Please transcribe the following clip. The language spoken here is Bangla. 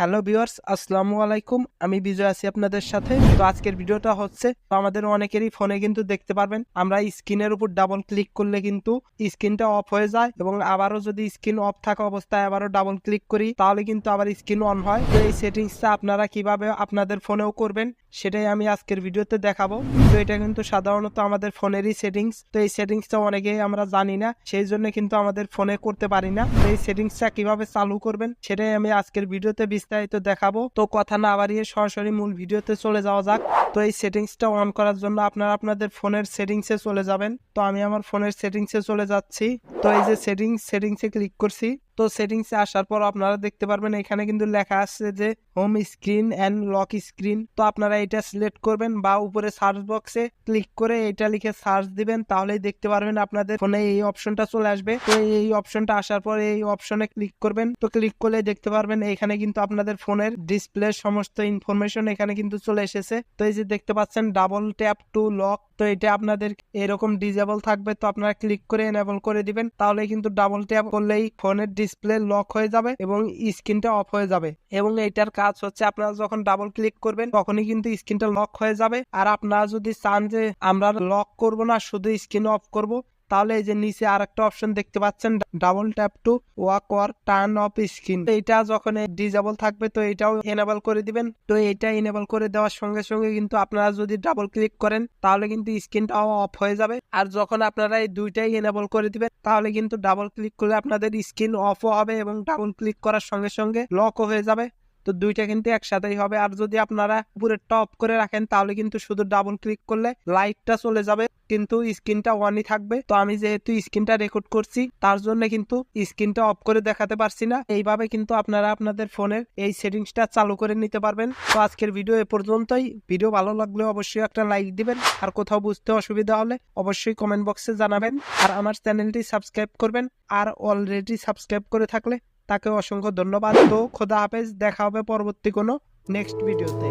হ্যালো ভিউয়ার্স, আসসালামু আলাইকুম। আমি বিজয় আছি আপনাদের সাথে। তো আজকের ভিডিওটা হচ্ছে, তো আমাদের অনেকেরই ফোনে কিন্তু দেখতে পারবেন, আমরা স্ক্রিনের উপর ডাবল ক্লিক করলে কিন্তু স্ক্রিনটা অফ হয়ে যায় এবং আবারও যদি স্ক্রিন অফ থাকা অবস্থায় আবারও ডাবল ক্লিক করি, তাহলে কিন্তু আবার স্ক্রিন অন হয়। তো এই সেটিংসটা আপনারা কীভাবে আপনাদের ফোনেও করবেন, সেটাই আমি আজকের ভিডিওতে দেখাবো। তো এটা কিন্তু সাধারণত আমাদের ফোনেরই সেটিংস তো এই সেটিংসটা অনেকেই আমরা জানি না, সেই জন্য কিন্তু আমাদের ফোনে করতে পারি না। তো এই সেটিংসটা কীভাবে চালু করবেন, সেটাই আমি আজকের ভিডিওতে বিস্তারিত দেখাবো। তো কথা না বাড়িয়ে সরাসরি মূল ভিডিওতে চলে যাওয়া যাক। তো এই সেটিংসটা অন করার জন্য আপনারা আপনাদের ফোনের সেটিংসে চলে যাবেন। তো আমি আমার ফোনের সেটিংসে চলে যাচ্ছি। তো এই যে সেটিংস, সেটিংসে ক্লিক করছি। তো সেটিংসে আসার পর আপনারা দেখতে পারবেন, এখানে কিন্তু লেখা আছে যে home screen and lock screen তো আপনারা এটা সিলেক্ট করবেন বা উপরে সার্চ বক্সে ক্লিক করে এটা লিখে সার্চ দিবেন, তাহলেই দেখতে পারবেন আপনাদের ফোনে এই অপশনটা চলে আসবে। তো এই অপশনটা আসার পর এই অপশনে ক্লিক করবেন। তো ক্লিক করলে দেখতে পারবেন এখানে কিন্তু আপনাদের ফোনের ডিসপ্লে সমস্ত ইনফরমেশন এখানে কিন্তু চলে এসেছে। তো এই যে দেখতে পাচ্ছেন ডাবল ট্যাপ টু লক তো এটা আপনাদের এরকম ডিজেবল থাকবে, তো আপনারা ক্লিক করে এনেবল করে দিবেন, তাহলে কিন্তু ডাবল ট্যাপ করলেই ফোনের ডিসপ্লে লক হয়ে যাবে এবং স্ক্রিনটা অফ হয়ে যাবে। এবং এটার কাজ হচ্ছে আপনারা যখন ডাবল ক্লিক করবেন, তখনই কিন্তু স্ক্রিনটা লক হয়ে যাবে। আর আপনারা যদি চান যে আমরা লক করব না, শুধু স্ক্রিন অফ করব তাহলে এই যে নিচে আর একটা অপশন দেখতে পাচ্ছেন double tap to wake or turn off screen এটা যখন ডিজেবল থাকবে, তো এটাও এনেবল করে দিবেন। তো এটা এনেবল করে দেওয়ার সঙ্গে সঙ্গে কিন্তু আপনারা যদি ডাবল ক্লিক করেন, তাহলে কিন্তু স্ক্রিনটাও অফ হয়ে যাবে। আর যখন আপনারা এই দুইটাই এনেবল করে দিবেন, তাহলে কিন্তু ডাবল ক্লিক করলে আপনাদের স্ক্রিন অফও হবে এবং ডাবল ক্লিক করার সঙ্গে সঙ্গে লকও হয়ে যাবে। তো দুইটা কিন্তু একসাথেই হবে। আর যদি আপনারা উপরে টপ করে রাখেন, তাহলে কিন্তু শুধু ডাবল ক্লিক করলে লাইটটা চলে যাবে। কিন্তু স্ক্রিনটা অনই থাকবে। তো আমি যেহেতু স্ক্রিনটা রেকর্ড করছি, তার জন্য কিন্তু স্ক্রিনটা অফ করে দেখাতে পারছি না। এইভাবে কিন্তু আপনারা আপনাদের ফোনের এই সেটিংসটা চালু করে নিতে পারবেন। তো আজকের ভিডিও এ পর্যন্তই। ভিডিও ভালো লাগলে অবশ্যই একটা লাইক দিবেন। আর কোথাও বুঝতে অসুবিধা হলে অবশ্যই কমেন্ট বক্সে জানাবেন। আর আমার চ্যানেলটি সাবস্ক্রাইব করবেন। আর অলরেডি সাবস্ক্রাইব করে থাকলে তাকে অসংখ্য ধন্যবাদ। তো খোদা হাফেজ দেখা হবে পরবর্তী কোনো নেক্সট ভিডিওতে